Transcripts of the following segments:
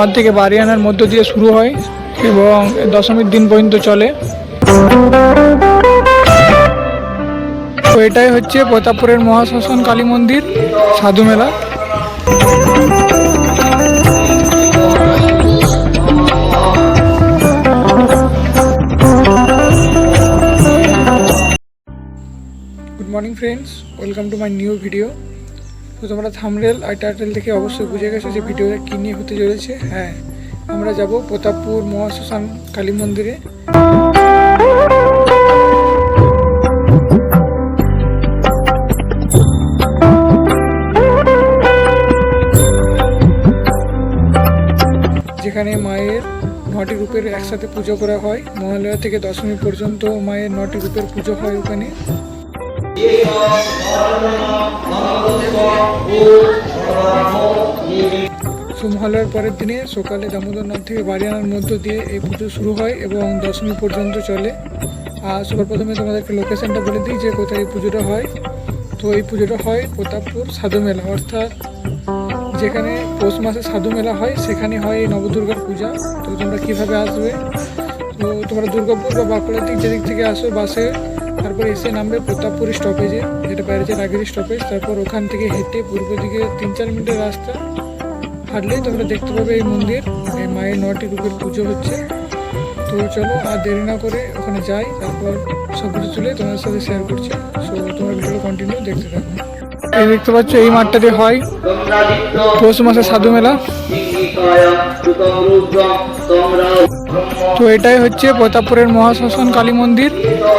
নদ থেকে বাড়ি আনার মধ্য দিয়ে শুরু হয় এবং দশমীর দিন পর্যন্ত চলে। তো এটাই হচ্ছে প্রতাপপুরের মহাশ্মশান কালী মন্দির, সাধু মেলা। Good morning friends welcome to my new video তো তোমরা থামরেল আর টাইটেল দেখে অবশ্যই বুঝে গেছো যে ভিডিওটা কী নিয়ে হতে চলেছে। হ্যাঁ আমরা যাব প্রতাপপুর মহাশ্মশান কালী মন্দিরে। যেখানে মায়ের নটি রূপের একসাথে পুজো করা হয়। মহালয়া থেকে দশমী পর্যন্ত মায়ের নটি রূপের পুজো হয় ওখানে। সো মহালয়ার পরের দিনে সকালে দামোদর নদ থেকে বাড়ি আনার মধ্য দিয়ে এই পুজো শুরু হয় এবং দশমী পর্যন্ত চলে। আর সবার প্রথমে তোমাদেরকে লোকেশনটা বলে দিই যে কোথায় এই পুজোটা হয়। তো এই পুজোটা হয় প্রতাপপুর সাধু মেলা। অর্থাৎ যেখানে পৌষ মাসে সাধু মেলা হয়, সেখানে হয় এই নবদুর্গার পূজা। তো তোমরা কীভাবে আসবে? তোমরা দুর্গাপুর বা বাঁকুড়ার দিক যেদিক থেকে আসো বাসে, তারপর এসে নামবে প্রতাপপুর স্টপেজে যেটা বাইরে রাগের স্টপেজ তারপর ওখান থেকে হেঁটে পূর্ব দিকে তিন চার মিনিটের রাস্তা। হাঁটলেই তোমরা দেখতে পাবে এই মন্দির, এই মায়ের নটি রূপের পুজো হচ্ছে। তো চলো, আর দেরি না করে ওখানে যাই, তারপর সব কিছু তুলে তোমাদের সাথে শেয়ার করছি। সো তোমার ভিডিওটা কন্টিনিউ দেখতে থাকো। এই দেখতে পাচ্ছ, এই মাঠটাতে হয় পৌষ মাসে সাধু মেলা। তো এটাই হচ্ছে প্রতাপপুরের মহাশ্মশান কালী মন্দির,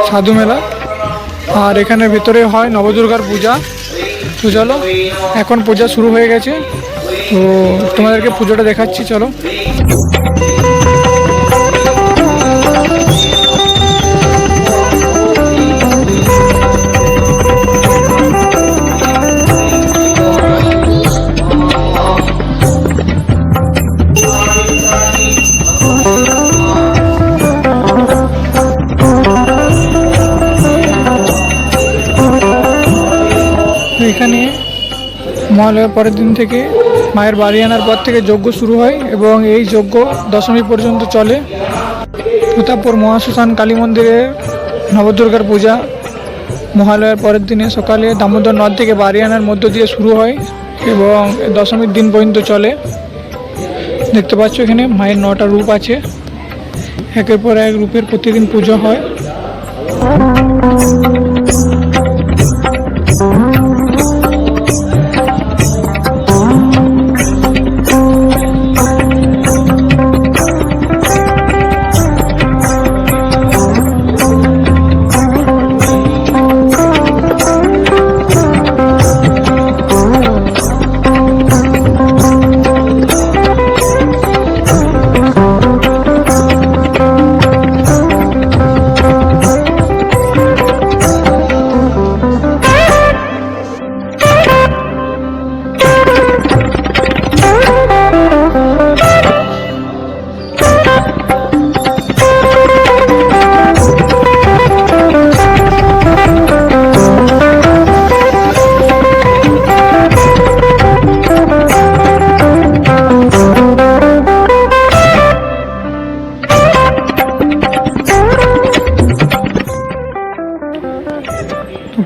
সাধু মেলা। আর এখানে ভিতরে হয় নবদুর্গার পূজা। তো চলো, এখন পূজা শুরু হয়ে গেছে। তো তোমাদেরকে পুজোটা দেখাচ্ছি, চলো। মহালয়ার পরের দিন থেকে মায়ের বাড়ি আনার পর থেকে যজ্ঞ শুরু হয় এবং এই যজ্ঞ দশমী পর্যন্ত চলে। প্রতাপপুর মহাশ্মশান কালী মন্দিরে নবদুর্গার পূজা। মহালয়ার পরের দিনে সকালে দামোদর নদ থেকে বাড়ি আনার মধ্য দিয়ে শুরু হয় এবং দশমীর দিন পর্যন্ত চলে। দেখতে পাচ্ছ এখানে মায়ের নটা রূপ আছে। একের পর এক রূপের প্রতিদিন পুজো হয়।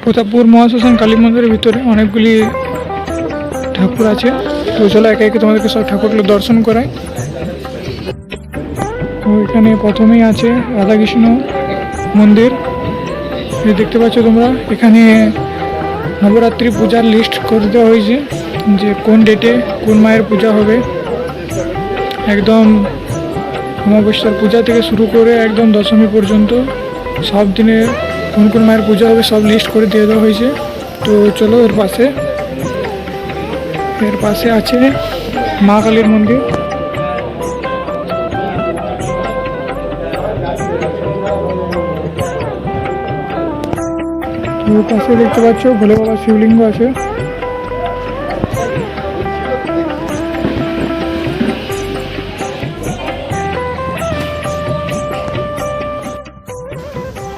প্রতাপপুর মহাশ্মশান কালী মন্দিরের ভিতরে অনেকগুলি ঠাকুর আছে। তো চলো একে একে তোমাদেরকে সব ঠাকুরগুলো দর্শন করাই। তো এখানে প্রথমেই আছে রাধাকৃষ্ণ মন্দির। দেখতে পাচ্ছ তোমরা, এখানে নবরাত্রি পূজার লিস্ট করে দেওয়া হয়েছে যে কোন ডেটে কোন মায়ের পূজা হবে। একদম অমাবস্যার পূজা থেকে শুরু করে একদম দশমী পর্যন্ত সব দিনে কোন কোন মায়ের পূজা হবে, সব লিস্ট করে দিয়ে দেওয়া হয়েছে। তো চলো এর পাশে। এর পাশে আছে মা কালীর মন্দির। পাশে দেখতে পাচ্ছ, ভোলে বাবা শিবলিঙ্গ আছে।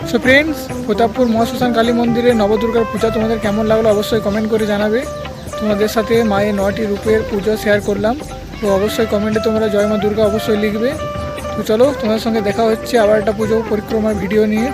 সো ফ্রেন্ডস প্রতাপপুর মহাশ্মশান কালী মন্দিরে নবদুর্গার পূজা তোমাদের কেমন লাগল অবশ্যই কমেন্ট করে জানাবে। তোমাদের সাথে মায়ের নয়টি রূপের পুজো শেয়ার করলাম। তো অবশ্যই কমেন্টে তোমরা জয় মা দুর্গা অবশ্যই লিখবে। তো চলো তোমাদের সঙ্গে দেখা হচ্ছে আবার একটা পুজো পরিক্রমার ভিডিও নিয়ে।